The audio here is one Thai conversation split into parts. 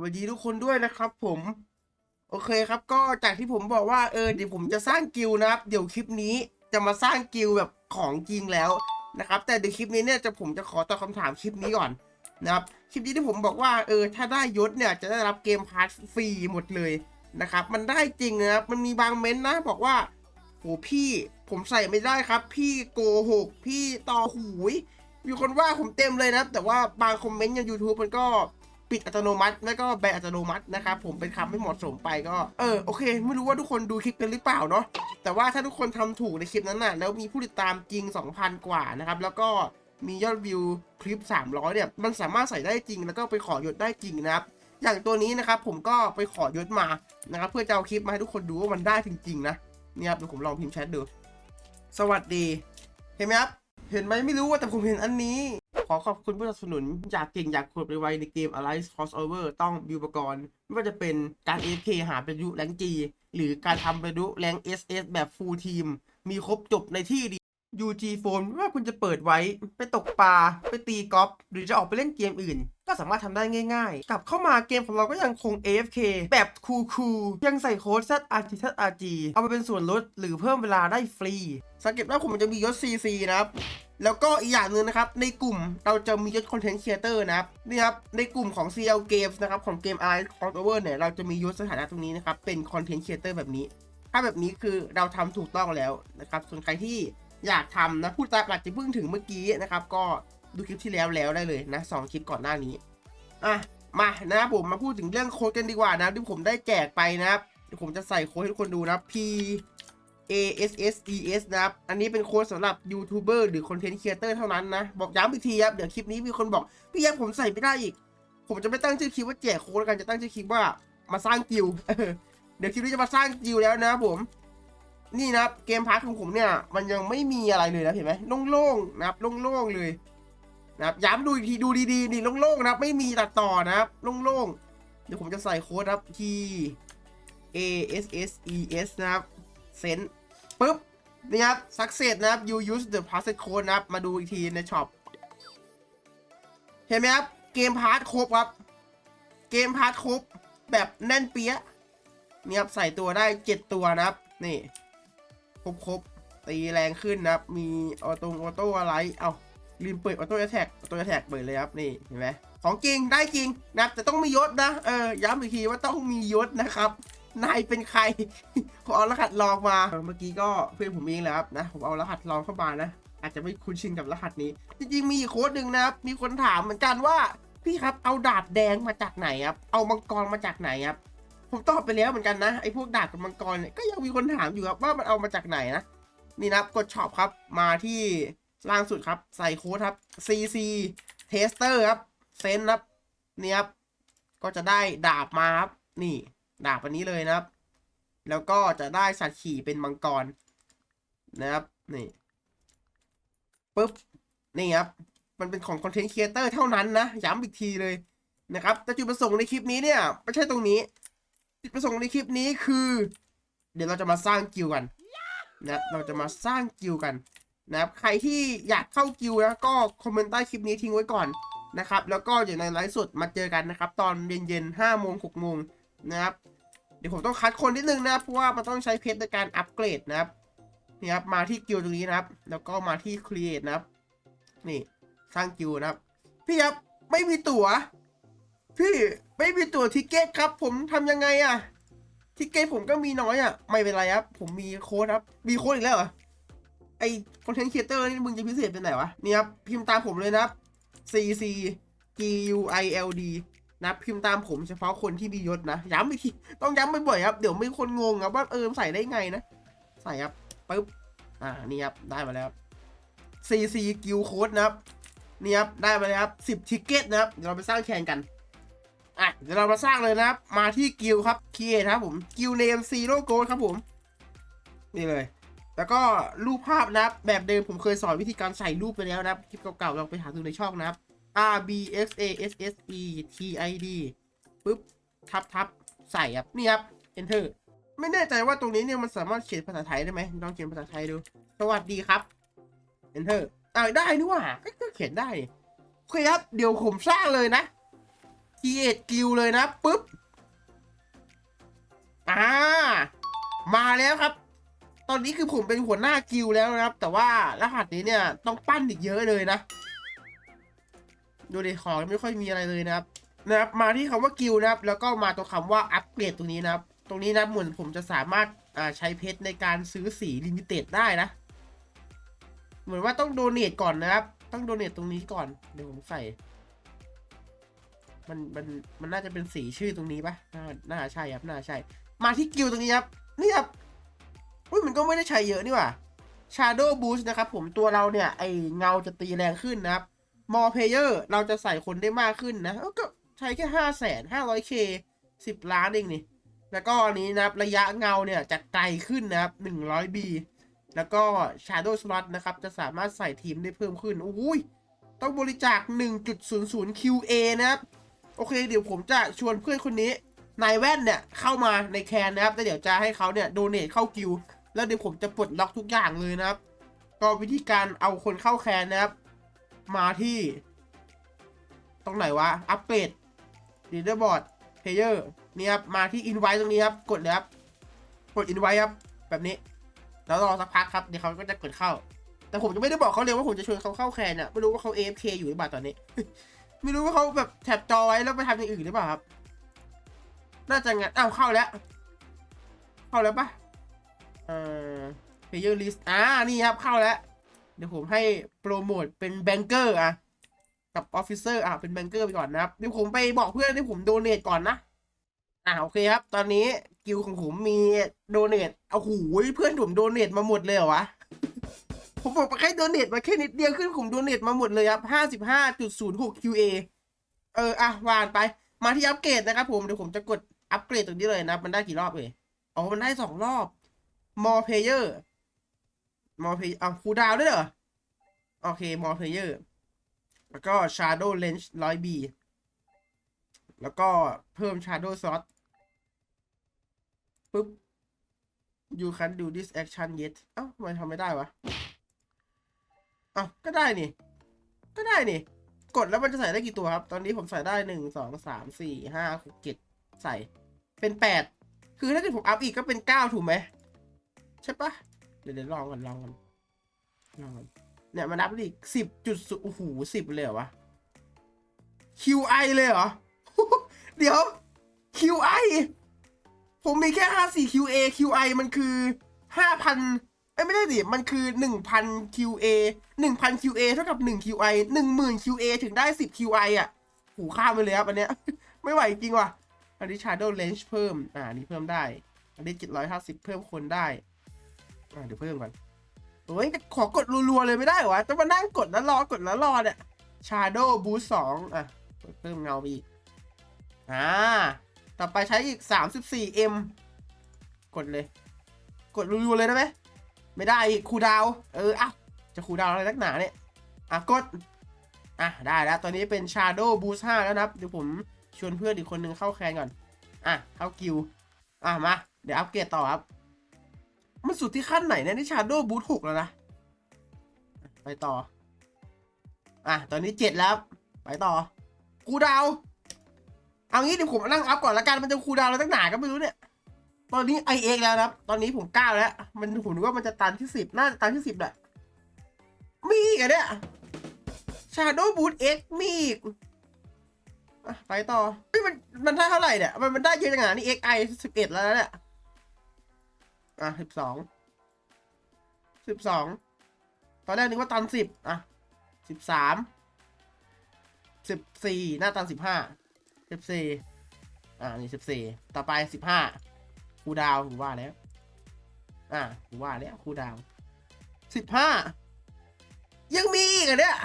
สวัสดีทุกคนด้วยนะครับผม โอเคครับก็จากที่ผมบอกว่าเออเดี๋ยวผมจะสร้างกิลนะครับ เดี๋ยวคลิปนี้จะมาสร้างกิลแบบของจริงแล้วนะครับ แต่เดี๋ยวคลิปนี้เนี่ยจะผมจะขอตอบคำถามคลิปนี้ก่อนนะครับคลิปนี้ที่ผมบอกว่าเออถ้าได้ยศเนี่ยจะได้รับเกมพาร์ทฟรีหมดเลยนะครับ มันได้จริงนะครับมันมีบางเม้นต์นะบอกว่าโหพี่ผมใส่ไม่ได้ครับ พี่โกหกพี่ต่อหูยมีคนว่าผมเต็มเลยนะแต่ว่าบางคอมเมนต์ใน YouTube มันก็ ปิดอัตโนมัติ แล้วก็แบนอัตโนมัตินะครับผมเป็นคำไม่เหมาะสมไปก็เออโอเค ไม่รู้ว่าทุกคนดูคลิปกันหรือเปล่าเนาะแต่ว่าถ้าทุกคนทำถูกในคลิปนั้นน่ะแล้วมีผู้ติดตามจริง 2,000 กว่านะครับแล้วก็มียอดวิวคลิป 300 เนี่ย มันสามารถใส่ได้จริง แล้วก็ไปขอยศได้จริงนะครับ อย่างตัวนี้นะครับผมก็ไปขอยศมานะครับเพื่อจะเอาคลิปมาให้ทุกคนดูว่ามันได้จริง ๆ นะเนี่ยครับเดี๋ยวผมลองพิมพ์แชทดู สวัสดี เห็นไหมครับ เห็นไหมไม่รู้ว่าแต่ผมเห็นอันนี้ ขอขอบคุณผู้สนับสนุนอยากเก่งอยากขวดไปไวในเกม Alliance Crossover ต้องบิวปกรณ์ ไม่ว่าจะเป็นการ AFK หาประยุแรงจีหรือการทำประยุแรง SS แบบฟูลทีม มีครบจบในที่เดียว UG Phone ไม่ว่าคุณจะเปิดไว้ ไปตกปลา ไปตีกอล์ฟหรือจะออกไปเล่นเกมอื่น ก็สามารถทำได้ง่ายๆ กลับเข้ามาเกมของเราก็ยังคง AFK แบบคูลๆยังใส่โค้ด ZRG ZRG เอาไปเป็นส่วนลดหรือเพิ่มเวลาได้ฟรี สังเกตว่าผมจะมียศ CC นะครับแล้วก็อีกอย่างหนึ่งนะครับ ในกลุ่มเราจะมียศคอนเทนต์ครีเอเตอร์นะครับนี่ครับ ในกลุ่มของ CL Games นะครับ ของเกม i c o n t o v e r เนี่ย เราจะมียศสถานะตรงนี้นะครับ เป็นคอนเทนต์ครีเอเตอร์แบบนี้ ถ้าแบบนี้คือเราทำถูกต้องแล้วนะครับ ส่วนใครที่ อยากทำนะพูดตามอาจจะเพิ่งถึงเมื่อกี้นะครับ ก็ดูคลิปที่แล้วแล้วได้เลยนะสองคลิปก่อนหน้านี้อะมานะผมมาพูดถึงเรื่องโค้ดกันดีกว่านะที่ผมได้แจกไปนะครับเดี๋ยวผมจะใส่โค้ดให้ทุกคนดูนะ P A S S E S นะครับ อันนี้เป็นโค้ดสำหรับยูทูบเบอร์หรือคอนเทนต์ครีเอเตอร์เท่านั้นนะ บอกย้ำอีกทีครับ เดี๋ยวคลิปนี้มีคนบอก พี่ยักษ์ผมใส่ไม่ได้อีก ผมจะไม่ตั้งชื่อคลิปว่าแจกโค้ดแล้วกันจะตั้งชื่อคลิปว่ามาสร้างกิลเดี๋ยวคลิปนี้จะมาสร้างกิลแล้วนะผม นี่นะครับเกมพาร์ทของผมเนี่ย มันยังไม่มีอะไรเลยนะเห็นไหมโล่งๆนะครับโล่งๆเลยนะครับย้ำดูอีกทีดูดีๆนี่โล่งๆนะครับ ไม่มีตัดต่อนะครับโล่งๆเดี๋ยวผมจะใส่โค้ดครับ T A S S E S นะครับเซนปุ๊บนี่ครับ success นะครับ you use the passcode นะครับ มาดูอีกทีในช็อปเห็นไหมครับ เกมพาร์ทครบครับ เกมพาร์ทครบแบบแน่นเปี้ยะนี่ครับ ใส่ตัวได้ 7 ตัวนะครับ นี่ ครบครบตีแรงขึ้นนะครับ มีออโต้ออโต้อะไร เอาลืมเปิดออโต้แท็กออโต้แท็กเปิดเลยครับนี่เห็นไหมของจริงได้จริงนะครับแต่ต้องมียศนะเออย้ำอีกทีว่าต้องมียศนะครับนายเป็นใครผมเอารหัสลองมาเมื่อกี้ก็เพื่อนผมเองแหละครับนะผมเอารหัสลองเข้ามานะอาจจะไม่คุ้นชินกับรหัสนี้ จริงๆมีโค้ดหนึ่งนะครับ มีคนถามเหมือนกันว่า พี่ครับเอาดาบแดงมาจากไหนครับ เอามังกรมาจากไหนครับ ผมตอบไปแล้วเหมือนกันนะไอ้พวกดาบกับมังกรเนี่ยก็ยังมีคนถามอยู่ครับว่ามันเอามาจากไหนนะนี่นะครับกดช็อปครับมาที่ล่างสุดครับใส่โค้ดครับ CC Tester ครับเซนครับนี่ครับก็จะได้ดาบมาครับนี่ดาบอันนี้เลยนะครับ แล้วก็จะได้สัตว์ขี่เป็นมังกรนะครับนี่ปุ๊บนี่ครับมันเป็นของคอนเทนต์ครีเอเตอร์เท่านั้นนะย้ำอีกทีเลยนะครับแต่จุดประสงค์ในคลิปนี้เนี่ยไม่ใช่ตรงนี้ จุดประสงค์ในคลิปนี้คือ เดี๋ยวเราจะมาสร้างกิลกันนะเราจะมาสร้างกิลกันนะครับใครที่อยากเข้ากิลนะก็คอมเมนต์ใต้คลิปนี้ทิ้งไว้ก่อนนะครับ แล้วก็เดี๋ยวในไลฟ์สดมาเจอกันนะครับ ตอนเย็นๆห้าโมงหกโมงนะครับ เดี๋ยวผมต้องคัดคนนิดนึงนะเพราะว่ามันต้องใช้เพชรในการอัปเกรดนะครับนี่ครับมาที่กิลตรงนี้นะครับ แล้วก็มาที่ create นะครับ นี่สร้างกิลนะครับ พี่ครับไม่มีตั๋วพี่ ไม่มีตั๋วทิเก็ตครับ ผมทำยังไงอะทิเก็ตผมก็มีน้อยอะไม่เป็นไรครับ ผมมีโค้ดครับ มีโค้ดอีกแล้วเหรอไอคอนเทนต์ครีเอเตอร์นี่มึงจะพิเศษเป็นไหนวะนี่ครับพิมพ์ตามผมเลยนะครับ C C G U I L D นะพิมพ์ตามผมเฉพาะคนที่มียศนะย้ำอีกทีต้องย้ำบ่อยๆครับ เดี๋ยวมีคนงงครับว่าเออใส่ได้ไงนะ ใส่ครับปึ๊บอ่านี่ครับได้มาแล้วครับ CC กิลโค้ดนะครับนี่ครับได้มาแล้วครับสิบทิเก็ตนะครับเดี๋ยวเราไปสร้างแข่งกัน อะเดี๋ยวเรามาสร้างเลยนะครับ มาที่กิลครับคีเอทครับผมกิลเนมซีโร่โกดครับผม นี่เลย แล้วก็รูปภาพนะครับ แบบเดิมผมเคยสอนวิธีการใส่รูปไปแล้วนะครับ คลิปเก่าๆลองไปหาดูในช่องนะครับ R B X A S S E T I D ปึ๊บ ทับทับใส่ครับ นี่ครับ enter ไม่แน่ใจว่าตรงนี้เนี่ยมันสามารถเขียนภาษาไทยได้ไหมลองเขียนภาษาไทยดู สวัสดีครับ enter อ่าได้นี่ว่าก็เขียนได้โอเคครับ เดี๋ยวผมสร้างเลยนะ ทีเอ็ดกิลเลยนะปุ๊บอ่ามาแล้วครับ ตอนนี้คือผมเป็นหัวหน้ากิลแล้วนะครับ แต่ว่ารหัสนี้เนี่ยต้องปั้นอีกเยอะเลยนะ ดูดิของไม่ค่อยมีอะไรเลยนะครับนะครับมาที่คำว่ากิลนะครับ แล้วก็มาตัวคำว่าอัปเกรดตรงนี้นะครับ ตรงนี้นะเหมือนผมจะสามารถอ่าใช้เพชรในการซื้อสีลิมิเต็ดได้นะ เหมือนว่าต้องโดเนทก่อนนะครับ ต้องโดเนทตรงนี้ก่อน เดี๋ยวผมใส่ มันมันมันน่าจะเป็นสีชื่อตรงนี้ปะน่าน่าใช่ครับน่าใช่ มาที่กิลตรงนี้ครับนี่ครับอุ้ยมันก็ไม่ได้ใช้เยอะนี่หว่า Shadow Boost นะครับผมตัวเราเนี่ย ไอเงาจะตีแรงขึ้นนะครับ More Player เราจะใส่คนได้มากขึ้นนะก็ใช้แค่ห้าแสนห้าร้อยเคสิบล้านเองนี่ แล้วก็อันนี้นะครับระยะเงาเนี่ยจะไกลขึ้นนะครับหนึ่งร้อยบีแล้วก็ Shadow Slot นะครับ จะสามารถใส่ทีมได้เพิ่มขึ้นอุ้ยต้องบริจาค 1.00 QA นะครับ โอเค เดี๋ยวผมจะชวนเพื่อนคนนี้นายแว่นเนี่ยเข้ามาในแคนนะครับแล้วเดี๋ยวจะให้เขาเนี่ยโดเนทเข้ากิลด์แล้วเดี๋ยวผมจะปลดล็อกทุกอย่างเลยนะครับ ก็วิธีการเอาคนเข้าแคนนะครับ มาที่ ตรงไหนวะ อัปเดลีดเดอร์บอร์ดเพลเยอร์นี่ครับ มาที่อินไว e ตรงนี้ครับ กดเลยครับ กดอินไว e ครับ แบบนี้ แล้วรอสักพักครับ เดี๋ยวเขาก็จะกดเข้า แต่ผมจะไม่ได้บอกเขาเลยว่าผมจะชวนเขาเข้าแคนอะไม่รู้ว่าเขา AFK อยู่หรือเปล่าตอนนี้ ไม่รู้ว่าเขาแบบแท็บจอไว้แล้วไปทำอย่างอื่นหรือเปล่าครับ น่าจะงั้นอ้าวเข้าแล้ว เข้าแล้วปะเอ่อ player list อ่า นี่ครับเข้าแล้ว เดี๋ยวผมให้โปรโมทเป็นแบงเกอร์อะ กับออฟฟิเซอร์อะ เป็นแบงเกอร์ไปก่อนนะครับ เดี๋ยวผมไปบอกเพื่อนที่ผมโดเนทก่อนนะ อ่าโอเคครับ ตอนนี้กิลของผมมีโดเนทเอาหูเพื่อนผมโดเนทมาหมดเลยเหรอวะ ผมบอกไปแค่โดเนทมาแค่นิดเดียวขึ้นผมโดเนทมาหมดเลยครับห้าสิบห้าจุดศูนย์หก QA เอออะวานไป มาที่อัปเกรดนะครับผมเดี๋ยวผมจะกดอัปเกรดตรงนี้เลยนะ มันได้กี่รอบเลยอ๋อมันได้สองรอบ more player more player อะคูดาวด้วยเหรอ โอเค more player แล้วก็ shadow lens ร้อย B แล้วก็เพิ่ม shadow slot ปุ๊บ you can do this action yet เอ้าทำไมทำไม่ได้วะ อ้าก็ได้นี่ ก็ได้นี่ กดแล้วมันจะใส่ได้กี่ตัวครับ ตอนนี้ผมใส่ได้หนึ่งสองสามสี่ห้าหกเจ็ดใส่ เป็นแปดคือถ้าเกิดผมอัพอีกก็เป็นเก้าถูกไหมใช่ปะเดี๋ยวเดี๋ยวลองกันลองกันลองกันเนี่ยมันนับอีกสิบจุดโอ้โหสิบเลยเหรอวะ QI เลยเหรอ เดี๋ยว QI ผมมีแค่ห้าสี่ QA QI มันคือห้าพัน อ้ไม่ได้ดิมันคือหนึ่งพัน QA หนึ่งพัน QA เท่ากับหนึ่ง QI หนึ่งหมื่น QA ถึงได้สิบ QI อะหูข้ามไปเลยครับอันเนี้ย ไม่ไหวจริงว่ะ อันนี้ Shadow Range เพิ่ม อ่านี้เพิ่มได้ อันนี้เจ็ดร้อยห้าสิบเพิ่มคนได้ อ่าเดี๋ยวเพิ่มก่อนโอ้ยขอกดรัวๆเลยไม่ได้หรอวะต้องมานั่งกดแล้วรอกดแล้วรอเนี่ย Shadow Boost สองอะ เพิ่มเงาไปอีก อ่า ต่อไปใช้อีก 34M กดเลย กดรัวๆเลยได้ไหม ไม่ได้อีกคูดาว เอออะจะคูดาวอะไรนักหนาเนี่ย อะกด อะได้แล้ว ตอนนี้เป็น Shadow Boost 5 แล้วนะครับ เดี๋ยวผมชวนเพื่อนอีกคนนึงเข้าแคนก่อน อะ เข้ากิว อะ มา เดี๋ยวอัปเกรดต่อครับ มันสุดที่ขั้นไหนเนี่ยนี่ Shadow Boost 6 แล้วนะ ไปต่อ อะ ตอนนี้ 7 แล้ว ไปต่อ คูดาว เอางี้เดี๋ยวผมนั่งอัพก่อนละกัน มันจะคูดาวน์แล้วตั้งหนาก็ไม่รู้เนี่ย ตอนนี้ i x แล้วนะครับ ตอนนี้ผมก้าวแล้ว มันผมนึกว่ามันจะตันที่สิบน่าจะตันที่สิบแหละ มีอีกอะเนี่ย Shadow Boot X มีอีกไปต่อมันมันได้เท่าไหร่เนี่ย มันมันได้เยอะจังอะนี่ XI สิบเอ็ดแล้วนะเนี่ย อะสิบสองสิบสองตอนแรกนึกว่าตันสิบอะสิบสามสิบสี่หน้าตันสิบห้าสิบสี่อ่านี่สิบสี่ต่อไปสิบห้า ครูดาวผมว่าแล้ว อ่าผมว่าแล้วครูดาวสิบห้ายังมีอีกเหรอะเนี่ย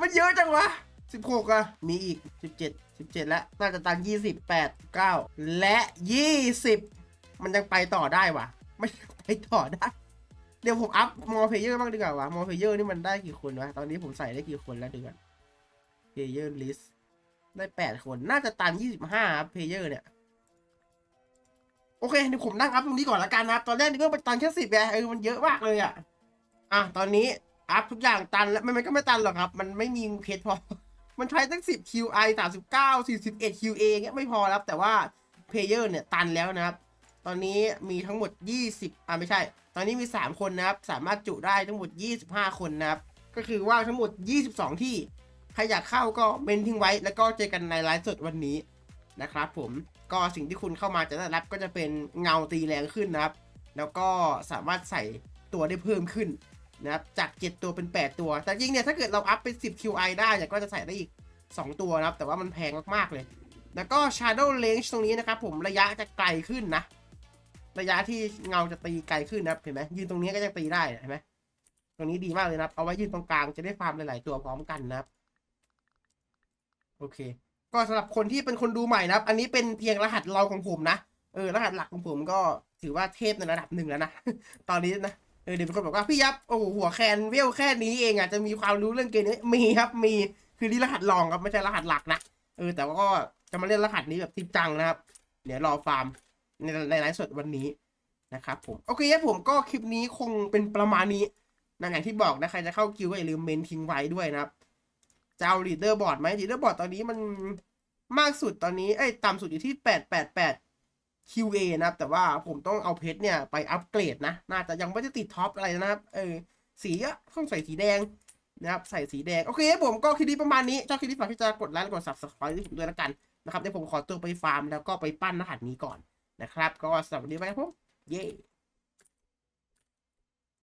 มันเยอะจังวะสิบหกอะมีอีกสิบเจ็ดสิบเจ็ดแล้ว น่าจะตันยี่สิบแปดเก้าและยี่สิบมันยังไปต่อได้วะไม่ไปต่อได้ เดี๋ยวผมอัพมอเพเยอร์บ้างดีกว่าวะมอเพเยอร์นี่มันได้กี่คนวะ ตอนนี้ผมใส่ได้กี่คนแล้วดูกันเพเยอร์ลิสได้แปดคน น่าจะตันยี่สิบห้าเพเยอร์เนี่ย โอเคเดี๋ยวผมนั่งอัพตรงนี้ก่อนละกันนะครับ ตอนแรกนี่ก็ไปตันแค่สิบไงเออมันเยอะมากเลยอะ อะตอนนี้อัพทุกอย่างตันแล้วมันมันก็ไม่ตันหรอกครับ มันไม่มีเพชรพอ มันใช้ตั้ง10 QI 39 41 QA เงี้ยไม่พอแล้วแต่ว่าเพลเยอร์เนี่ยตันแล้วนะครับ ตอนนี้มีทั้งหมด20อ่าไม่ใช่ ตอนนี้มี3คนนะครับ สามารถจุได้ทั้งหมด25คนนะครับ ก็คือว่าทั้งหมด22ที่ ใครอยากเข้าก็เมนทิ้งไว้ แล้วก็เจอกันในไลฟ์สดวันนี้นะครับผม ก็สิ่งที่คุณเข้ามาจะได้รับก็จะเป็นเงาตีแรงขึ้นนะครับ แล้วก็สามารถใส่ตัวได้เพิ่มขึ้นนะครับจาก 7 ตัวเป็น 8 ตัว แต่จริงเนี่ยถ้าเกิดเราอัพเป็น 10 QI ได้เนี่ยก็จะใส่ได้อีก 2 ตัวนะครับ แต่ว่ามันแพงมากๆเลย แล้วก็ Shadow Range ตรงนี้นะครับผมระยะจะไกลขึ้นนะ ระยะที่เงาจะตีไกลขึ้นนะครับเห็นไหมยืนตรงนี้ก็ยังตีได้เห็นไหมตรงนี้ดีมากเลยนะครับ เอาไว้ยืนตรงกลางจะได้ฟาร์มหลาย ๆ ตัวพร้อมกันนะครับ โอเค ก็สำหรับคนที่เป็นคนดูใหม่นะครับ อันนี้เป็นเพียงรหัสรองของผมนะ เออ รหัสหลักของผมก็ถือว่าเทพในระดับหนึ่งแล้วนะ ตอนนี้นะ เออ เดี๋ยวคนบอกว่าพี่ยับ โอ้โหหัวแคนเวลแค่นี้เองอะ จะมีความรู้เรื่องเกมนี้ มีครับ มี คือนี่รหัสรองครับ ไม่ใช่รหัสหลักนะ เออ แต่ว่าก็จะมาเล่นรหัสนี้แบบจริงจังนะครับ เดี๋ยวรอฟาร์มในในไลฟ์สดวันนี้นะครับผม โอเคครับผมก็คลิปนี้คงเป็นประมาณนี้นะอย่างที่บอกนะใครจะเข้าคิวก็อย่าลืมเมนทิ้งไว้ด้วยนะครับ จะเอาลีดเดอร์บอร์ดไหมลีดเดอร์บอร์ดตอนนี้มันมากสุดตอนนี้เอ้ต่ำสุดอยู่ที่แปดแปดแปด QA นะครับ แต่ว่าผมต้องเอาเพชรเนี่ยไปอัปเกรดนะ น่าจะยังไม่ได้ติดท็อปอะไรนะครับ เออ สีก็ต้องใส่สีแดงนะครับ ใส่สีแดง โอเคผมก็คลิปนี้ประมาณนี้ชอบคลิปนี้ฝากที่จะกดไลค์กด subscribe ให้ผมด้วยแล้วกันนะครับเดี๋ยวผมขอตัวไปฟาร์มแล้วก็ไปปั้นรหัสนี้ก่อนนะครับ ก็สำหรับวันนี้ไปครับผม เย้